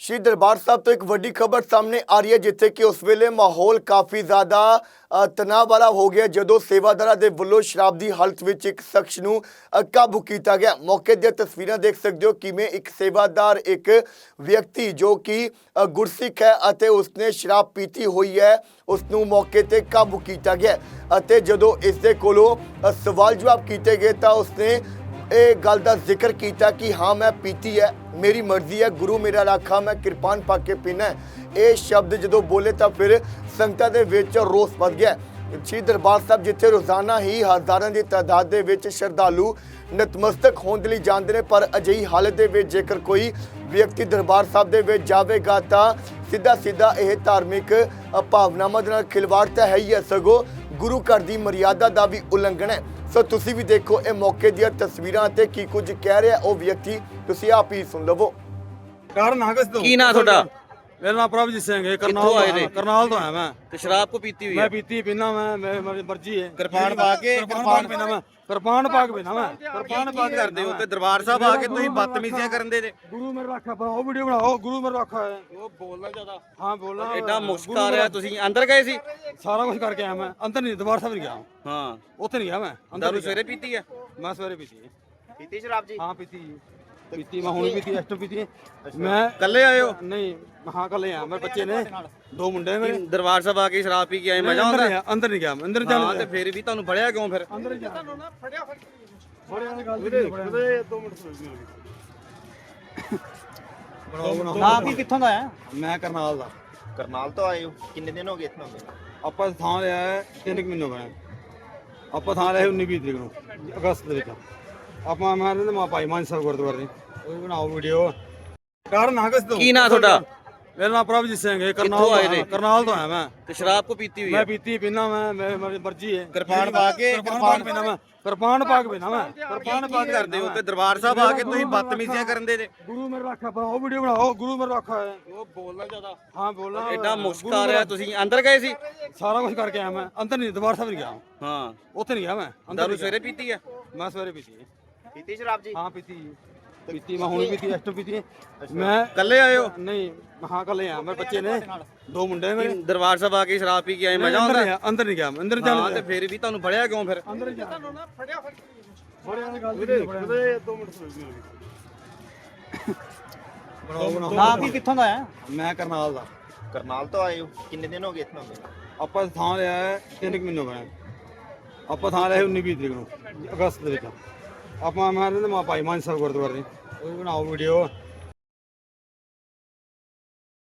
ਸ਼੍ਰੀ ਦਰਬਾਰ ਸਾਹਿਬ ਤੋਂ ਇੱਕ ਵੱਡੀ ਖਬਰ ਸਾਹਮਣੇ ਆ ਰਹੀ ਹੈ, ਜਿੱਥੇ ਕਿ ਉਸ ਵੇਲੇ ਮਾਹੌਲ ਕਾਫੀ ਜ਼ਿਆਦਾ ਤਣਾਅ ਵਾਲਾ ਹੋ ਗਿਆ, ਜਦੋਂ ਸੇਵਾਦਾਰਾਂ ਦੇ ਵੱਲੋਂ ਸ਼ਰਾਬ ਦੀ ਹਾਲਤ ਵਿੱਚ ਇੱਕ ਸ਼ਖਸ ਨੂੰ ਕਾਬੂ ਕੀਤਾ ਗਿਆ। ਮੌਕੇ ਦੀਆਂ ਤਸਵੀਰਾਂ ਦੇਖ ਸਕਦੇ ਹੋ ਕਿਵੇਂ ਇੱਕ ਸੇਵਾਦਾਰ, ਇੱਕ ਵਿਅਕਤੀ ਜੋ ਕਿ ਗੁਰਸਿੱਖ ਹੈ ਅਤੇ ਉਸਨੇ ਸ਼ਰਾਬ ਪੀਤੀ ਹੋਈ ਹੈ ਉਸ ਨੂੰ ਮੌਕੇ ਤੇ ਕਾਬੂ ਕੀਤਾ ਗਿਆ। ਅਤੇ ਜਦੋਂ ਇਸ ਦੇ ਕੋਲੋਂ ਸਵਾਲ ਜਵਾਬ ਕੀਤੇ ਗਏ ਤਾਂ ਉਸਨੇ ਇਹ ਗੱਲ ਦਾ ਜ਼ਿਕਰ ਕੀਤਾ ਕਿ ਹਾਂ, ਮੈਂ ਪੀਤੀ ਹੈ, ਮੇਰੀ ਮਰਜ਼ੀ ਹੈ, ਗੁਰੂ ਮੇਰਾ ਰਾਖਾ, ਮੈਂ ਕਿਰਪਾਨ ਪਾ ਕੇ ਪੀਣਾ ਇਹ ਸ਼ਬਦ ਜਦੋਂ ਬੋਲੇ ਤਾਂ ਫਿਰ ਸੰਗਤਾਂ ਦੇ ਵਿੱਚ ਰੋਸ ਵੱਧ ਗਿਆ ਸ਼੍ਰੀ ਦਰਬਾਰ ਸਾਹਿਬ ਜਿੱਥੇ ਰੋਜ਼ਾਨਾ ਹੀ ਹਜ਼ਾਰਾਂ ਦੀ ਤਾਦਾਦ ਦੇ ਵਿੱਚ ਸ਼ਰਧਾਲੂ ਨਤਮਸਤਕ ਹੋਣ ਦੇ ਲਈ ਜਾਂਦੇ ਨੇ, ਪਰ ਅਜਿਹੀ ਹਾਲਤ ਦੇ ਵਿੱਚ ਜੇਕਰ ਕੋਈ ਵਿਅਕਤੀ ਦਰਬਾਰ ਸਾਹਿਬ ਦੇ ਵਿੱਚ ਜਾਵੇਗਾ ਤਾਂ ਸਿੱਧਾ ਸਿੱਧਾ ਇਹ ਧਾਰਮਿਕ ਭਾਵਨਾਵਾਂ ਦੇ ਨਾਲ ਖਿਲਵਾੜ ਤਾਂ ਹੈ ਹੀ ਹੈ। ਸਗੋਂ ਗੁਰੂ ਘਰ ਦੀ ਮਰਿਆਦਾ ਦਾ ਵੀ ਉਲੰਘਣ ਹੈ। ਸੋ ਤੁਸੀਂ ਵੀ ਦੇਖੋ ਇਹ ਮੌਕੇ ਦੀਆਂ ਤਸਵੀਰਾਂ ਤੇ ਕੀ ਕੁਝ ਕਹਿ ਰਿਹਾ ਉਹ ਵਿਅਕਤੀ ਤੁਸੀਂ ਆਪ ਹੀ ਸੁਣ ਲਵੋ। ਕਾਰਨ ਹਾਗਸ ਤੋਂ। ਕੀ ਨਾਂ ਤੁਹਾਡਾ? ਮੇਰਾ ਨਾਮ ਪ੍ਰਭਜੀਤ ਸਿੰਘ ਹੈ ਕਰਨਾਲ ਕਿੱਥੋਂ ਆਏ ਤੋਂ ਨੇ? ਆਇਆ ਕਰਨਾਲ ਤੋਂ ਆਇਆ ਮੈਂ। ਤੇ ਸ਼ਰਾਬ ਕੋ ਪੀਤੀ ਹੋਈ ਮੈਂ ਹੈ? ਪੀਤੀ ਪੀਣਾ ਮੈਂ ਮੈਂ- ਮੇਰੀ ਮਰਜ਼ੀ ਹੈ। ਕਿਰਪਾਨ ਪਾ ਕੇ ਕਿਰਪਾਨ ਪੀਣਾ ਮੈਂ ਕਿਰਪਾਨ ਪਾ ਕੇ ਪੀਣਾ ਮੈਂ। ਕਿਰਪਾਨ ਪਾ ਕੇ ਕਰਦੇ ਹੋ ਤੇ ਦਰਬਾਰ ਸਾਹਿਬ ਆ ਕੇ ਤੁਸੀਂ ਬਦਤਮੀਜ਼ੀਆਂ ਕਰਨ ਦੇ ਜੇ। ਗੁਰੂ ਮੇਰਾ ਰੱਖਾ ਬਣਾਓ ਵੀਡੀਓ ਬਣਾਓ ਗੁਰੂ ਮੇਰਾ ਰੱਖਾ ਹੈ। ਉਹ ਬੋਲਣਾ ਜ਼ਿਆਦਾ। ਹਾਂ ਬੋਲਣਾ। ਐਡਾ ਮੁਸ਼ਕ ਆ ਰਿਹਾ ਤੁਸੀਂ ਅੰਦਰ ਗਏ ਸੀ? ਸਾਰਾ ਕੁਝ ਕਰਕੇ ਆਇਆ ਮੈਂ। ਅੰਦਰ ਨਹੀਂ ਦਰਬਾਰ ਸਾਹਿਬ ਨਹੀਂ ਗਿਆ ਹਾਂ। ਉੱਥੇ ਨਹੀਂ ਗਿਆ ਮੈਂ। ਅੰਦਰ ਦਾਰੂ ਨਹੀਂ ਸਵੇਰੇ ਪੀਤੀ ਹੈ ਗਿਆ। ਮੈਂ ਸਵੇਰੇ ਪੀਤੀ ਹੈ। ਪੀਤੀ ਸ਼ਰਾਬ ਜੀ? ਹਾਂ ਪੀਤੀ ਜੀ। ਪੀਤੀ ਮੈਂ ਹੁਣ ਪੀਤੀ ਐਸਟਰ ਪੀਤੀ। ਹੈ। ਮੈਂ ਕੱਲੇ ਆਏ ਹੋ ਨਹੀਂ ਹਾਂ ਕੱਲੇ ਆ। ਮੇਰੇ ਬੱਚੇ ਨੇ। ਦੋ ਮੁੰਡੇ ਮੇਰੇ। ਦਰਬਾਰ ਸਾਹਿਬ ਆ ਕੇ ਸ਼ਰਾਬ ਪੀ ਕੇ ਆਏ? ਮਜ਼ਾ ਅੰਦਰ ਆਉਂਦਾ ਨਹੀਂ ਅੰਦਰ ਨਹੀਂ ਗਿਆ ਮੈਂ, ਅੰਦਰ ਹਾਂ ਚੱਲ ਤੇ ਫਿਰ ਵੀ ਤੁਹਾਨੂੰ ਫੜਿਆ ਕਿਉਂ ਫਿਰ? ਅੰਦਰ ਹੀ ਜਾ। ਤੁਹਾਨੂੰ ਨਾ ਫੜਿਆ ਫੜਿਆ ਦੀ ਗੱਲ ਵੀਰੇ ਵੀਰੇ 2 ਮਿੰਟ ਬਣਾਓ ਬਣਾਓ। ਆਪ ਹੀ ਕਿੱਥੋਂ ਦਾ ਆ ਮੈਂ ਕਰਨਾਲ ਦਾ। ਕਰਨਾਲ ਤੋਂ ਆਏ ਹੋ? ਕਿੰਨੇ ਦਿਨ ਹੋ ਗਏ ਇੱਥੋਂ ਆਪਾਂ ਥਾਂ ਲਿਆ ਹੈ ਤਿੰਨ ਕੁ ਮਹੀਨੇ ਹੋ ਗਏ। ਆਪਾਂ ਥਾਂ ਲਿਆ 19 20 ਤਰੀਕ ਨੂੰ ਅਗਸਤ ਦੇ ਵਿੱਚ। ਆਪਾਂ ਮੈਂ ਰਹਿੰਦਾ ਮਾ ਭਾਈ ਮਾਨ ਸਾਹਿਬ ਗੁਰਦੁਆਰੇ। ਉਹ ਵੀ ਬਣਾਓ ਵੀਡੀਓ ਕਾਰਨ ਅਗਸਤ ਤੋਂ। ਕੀ ਨਾਂ ਤੁਹਾਡਾ? ਮੇਰਾ ਨਾਮ ਪ੍ਰਭਜੀਤ ਸਿੰਘ ਹੈ ਕਰਨਾਲ ਤੋਂ ਆਏ ਆਇਆ ਨੇ? ਕਰਨਾਲ ਤੋਂ ਆਇਆ ਮੈਂ। ਤੇ ਸ਼ਰਾਬ ਕੋ ਪੀਤੀ ਹੋਈ ਮੈਂ ਹੈ ਪੀਤੀ ਪੀਣਾ ਮੈਂ ਮੈਂ- ਮੇਰੀ ਮਰਜ਼ੀ ਹੈ। ਕਿਰਪਾਨ ਪਾ ਕੇ ਕਿਰਪਾਨ ਪਾ ਕੇ ਪੀਣਾ ਮੈਂ ਕਿਰਪਾਨ ਪਾ ਕੇ ਪੀਣਾ ਮੈਂ। ਕਿਰਪਾਨ ਪਾ ਕੇ ਕਰਦੇ ਹੋ? ਤੇ ਦਰਬਾਰ ਸਾਹਿਬ ਆ ਕੇ ਤੁਸੀਂ ਬਦਤਮੀਜ਼ੀਆਂ ਕਰਨ ਦੇ ਜੇ? ਗੁਰੂ ਮੇਰਾ ਰੱਖਾ ਬਣਾਓ ਵੀਡੀਓ ਬਣਾਓ ਗੁਰੂ ਮੇਰਾ ਰੱਖਾ ਹੈ। ਉਹ ਬੋਲਣਾ ਜ਼ਿਆਦਾ। ਹਾਂ ਬੋਲਣਾ ਐਡਾ ਮੁਸ਼ਕ ਆ ਰਿਹਾ ਤੁਸੀਂ ਅੰਦਰ ਗਏ ਸੀ? ਸਾਰਾ ਕੁਝ ਕਰਕੇ ਆਇਆ ਮੈਂ। ਅੰਦਰ ਨਹੀਂ ਦਰਬਾਰ ਸਾਹਿਬ ਨਹੀਂ ਗਿਆ। ਹਾਂ। ਉੱਥੇ ਨਹੀਂ ਗਿਆ ਮੈਂ ਅੰਦਰ ਦਾਰੂ ਨਹੀਂ ਗਿਆ। ਸਵੇਰੇ ਪੀਤੀ ਹੈ? ਮੈਂ ਸਵੇਰੇ ਪੀਤੀ ਹੈ। ਪੀਤੀ ਸ਼ਰਾਬ ਜੀ? ਹਾਂ ਪੀਤੀ ਜੀ। ਪੀਤੀ ਮੈਂ ਹੁਣ ਪੀਤੀ ਐਸਟਰ ਪੀਤੀ। ਮੈਂ ਕੱਲੇ ਆਏ ਹੋ? ਨਹੀਂ ਹਾਂ ਕੱਲੇ ਆ ਮੇਰੇ ਬੱਚੇ ਨੇ। ਦੋ ਮੁੰਡੇ ਮੇਰੇ। ਦਰਬਾਰ ਸਾਹਿਬ ਆ ਕੇ ਸ਼ਰਾਬ ਪੀ ਕੇ ਆਏ ਮਜ਼ਾ ਆਉਂਦਾ? ਅੰਦਰ ਨਹੀਂ ਗਿਆ ਮੈਂ, ਅੰਦਰ ਹਾਂ ਚੱਲ ਤੇ ਫਿਰ ਵੀ ਤੁਹਾਨੂੰ ਫੜਿਆ ਕਿਉਂ ਫਿਰ? ਅੰਦਰ ਜਾ। ਤੁਹਾਨੂੰ ਨਾ ਫੜਿਆ ਫੜਿਆ ਦੀ ਗੱਲ ਵੀਰੇ ਵੀਰੇ 2 ਮਿੰਟ ਬਣਾਓ ਬਣਾਓ। ਆਪ ਹੀ ਕਿੱਥੋਂ ਦਾ ਆ ਮੈਂ ਕਰਨਾਲ ਦਾ। ਕਰਨਾਲ ਤੋਂ ਆਏ ਹੋ? ਕਿੰਨੇ ਦਿਨ ਹੋ ਗਏ ਇੱਥੋਂ ਦੇ ਆਪਾਂ ਥਾਂ ਲਿਆ ਹੈ ਤਿੰਨ ਕੁ ਮਹੀਨੇ ਹੋ ਗਏ। ਆਪਾਂ ਥਾਂ ਲਿਆ 19 20 ਤਰੀਕ ਨੂੰ ਅਗਸਤ ਦੇ ਵਿੱਚ। ਆਪਾਂ ਮੈਂ ਰਹਿੰਦਾ ਮਾ ਭਾਈ ਮਾਨ ਸਾਹਿਬ